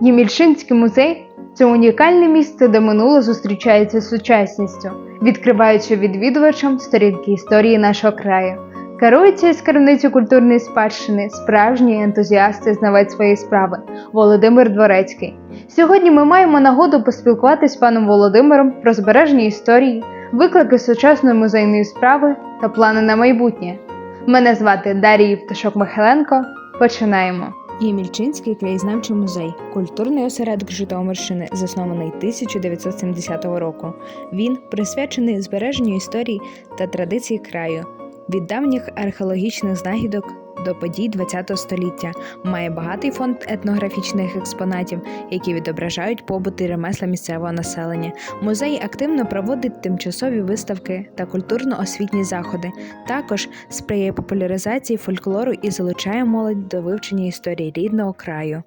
Ємільчинський музей це унікальне місце, де минуле зустрічається з сучасністю, відкриваючи відвідувачам сторінки історії нашого краю. Керується із керівницю культурної спадщини справжній ентузіаст і знавець своєї справи Володимир Дворецький. Сьогодні ми маємо нагоду поспілкуватися з паном Володимиром про збереження історії, виклики сучасної музейної справи та плани на майбутнє. Мене звати Дарія Пташок Михайленко. Починаємо. Ємільчинський краєзнавчий музей культурний осередок Житомирщини, заснований 1970 року. Він присвячений збереженню історії та традицій краю від давніх археологічних знахідок до подій ХХ століття. Має багатий фонд етнографічних експонатів, які відображають побут і ремесла місцевого населення. Музей активно проводить тимчасові виставки та культурно-освітні заходи. Також сприяє популяризації фольклору і залучає молодь до вивчення історії рідного краю.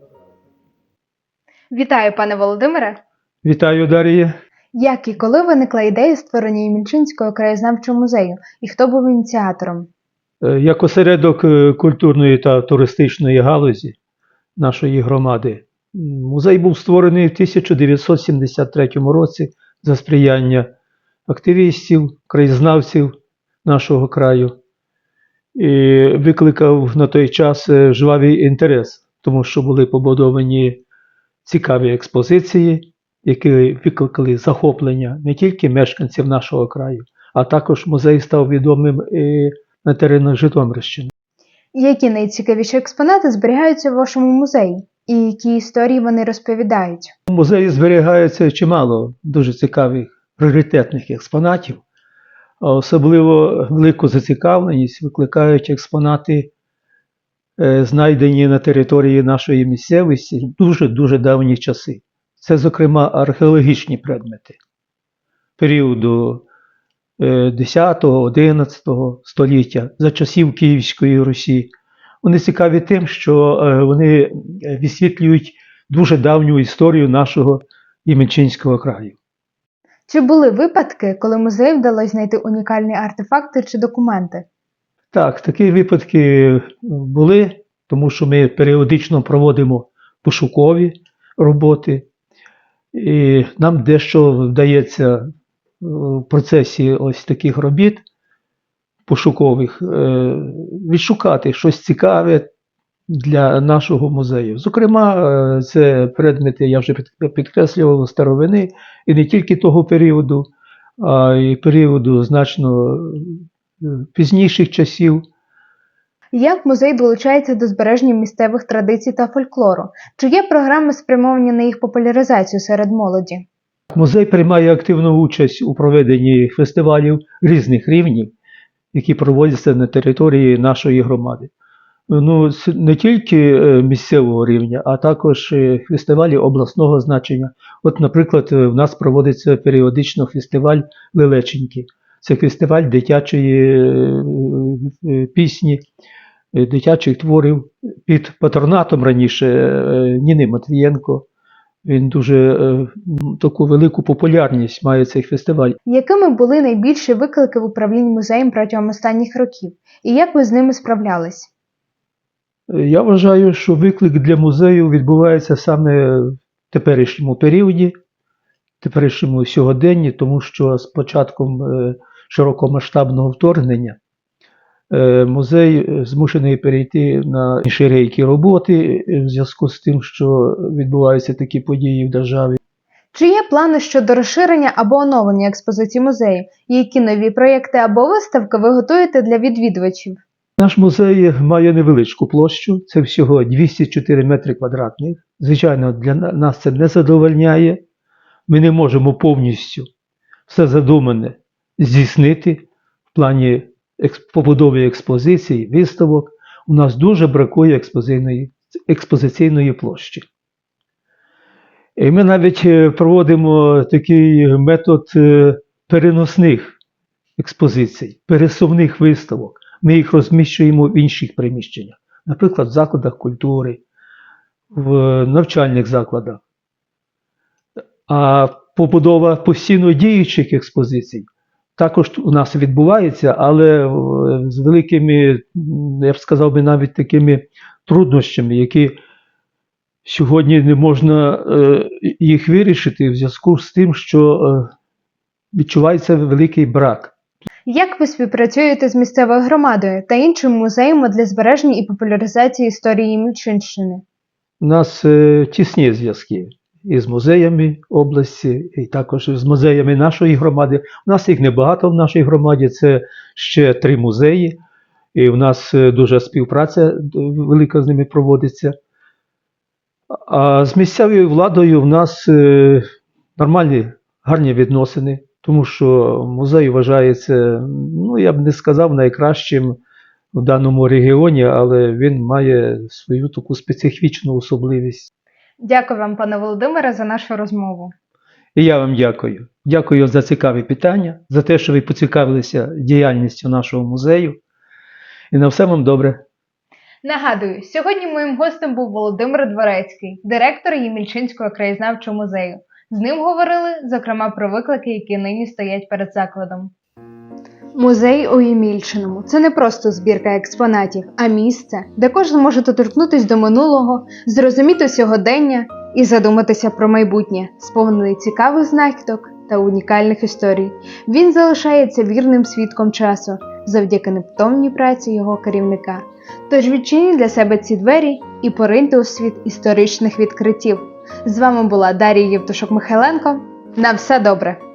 Вітаю, пане Володимире! Вітаю, Дар'я. Як і коли виникла ідея створення Ємільчинського краєзнавчого музею, і хто був ініціатором? Е, Як осередок е, культурної та туристичної галузі нашої громади, музей був створений в 1973 році за сприяння активістів, краєзнавців нашого краю і викликав на той час е, жвавий інтерес, тому що були побудовані цікаві експозиції, які викликали захоплення не тільки мешканців нашого краю, а також музей став відомим і на теренах Житомирщини. Які найцікавіші експонати зберігаються в вашому музеї, і які історії вони розповідають? У музеї зберігається чимало дуже цікавих раритетних експонатів, особливо велику зацікавленість викликають експонати, е, знайдені на території нашої місцевості в дуже-дуже давні часи. Це, зокрема, археологічні предмети періоду 10-11 століття за часів Київської Русі. Вони цікаві тим, що е, вони е, висвітлюють дуже давню історію нашого Ємельчинського краю. Чи були випадки, коли музею вдалося знайти унікальні артефакти чи документи? Так, такі випадки були, тому що ми періодично проводимо пошукові роботи, і нам дещо вдається е, в процесі ось таких робіт пошукових е, відшукати щось цікаве для нашого музею. Зокрема, е, це предмети, я вже під- підкреслював, старовини, і не тільки того періоду, а й періоду значно е, пізніших часів. Як музей долучається до збереження місцевих традицій та фольклору? Чи є програми спрямовані на їх популяризацію серед молоді? Музей приймає активну участь у проведенні фестивалів різних рівнів, які проводяться на території нашої громади. Ну, не тільки е, місцевого рівня, а також е, фестивалі обласного значення. От, наприклад, е, в нас проводиться періодично фестиваль Лелеченьки. Це фестиваль дитячої пісні, дитячих творів під патронатом раніше Ніни Матвієнко. Він дуже е, таку велику популярність має цей фестиваль. Якими були найбільші виклики в управлінні музеєм протягом останніх років? І як ви з ними справлялись? Е, Я вважаю, що виклик для музею відбувається саме в теперішньому періоді, теперішньому сьогоденні, тому що з початком е, широкомасштабного вторгнення музей е, змушений перейти на інші рейки роботи е, в зв'язку з тим, що відбуваються такі події в державі. Чи є плани щодо розширення або оновлення експозиції музею? Які нові проєкти або виставки ви готуєте для відвідувачів? Наш музей має невеличку площу, це всього 204 метри квадратних. Звичайно, для нас це не задовольняє. Ми не можемо повністю все задумане здійснити в плані побудови експозицій, виставок. У нас дуже бракує експозиційної, експозиційної площі. І ми навіть е, проводимо такий метод е, переносних експозицій, пересувних виставок. Ми їх розміщуємо в інших приміщеннях, наприклад, в закладах культури, в навчальних закладах. А побудова постійно діючих експозицій також у нас відбувається, але е, з великими, я б сказав би, навіть такими труднощами, які Сьогодні не можна е, їх вирішити в зв'язку з тим, що е, відчувається великий брак. Як ви співпрацюєте з місцевою громадою та іншими музеями для збереження і популяризації історії Мільчинщини? У нас тісні зв'язки із музеями області, і також з музеями нашої громади. У нас їх небагато в нашій громаді, це ще три музеї, і в нас е, дуже співпраця е, велика з ними проводиться. А з місцевою владою в нас е, нормальні, гарні відносини, тому що музей вважається, ну я б не сказав найкращим в даному регіоні, але він має свою таку специфічну особливість. Дякую вам, пане Володимире, за нашу розмову. І я вам дякую. Дякую за цікаві питання, за те, що ви поцікавилися діяльністю нашого музею. І на все вам добре. Нагадую, сьогодні моїм гостем був Володимир Дворецький, директор Ємільчинського краєзнавчого музею. З ним говорили, зокрема, про виклики, які нині стоять перед закладом. Музей у Ємільчиному це не просто збірка експонатів, а місце, де кожен може доторкнутися до минулого, зрозуміти сьогодення і задуматися про майбутнє, сповнений цікавих знахідок та унікальних історій. Він залишається вірним свідком часу завдяки невтомній праці його керівника. Тож відчиніть для себе ці двері і пориньте у світ історичних відкриттів. З вами була Дар'я Євтушок Михайленко. На все добре!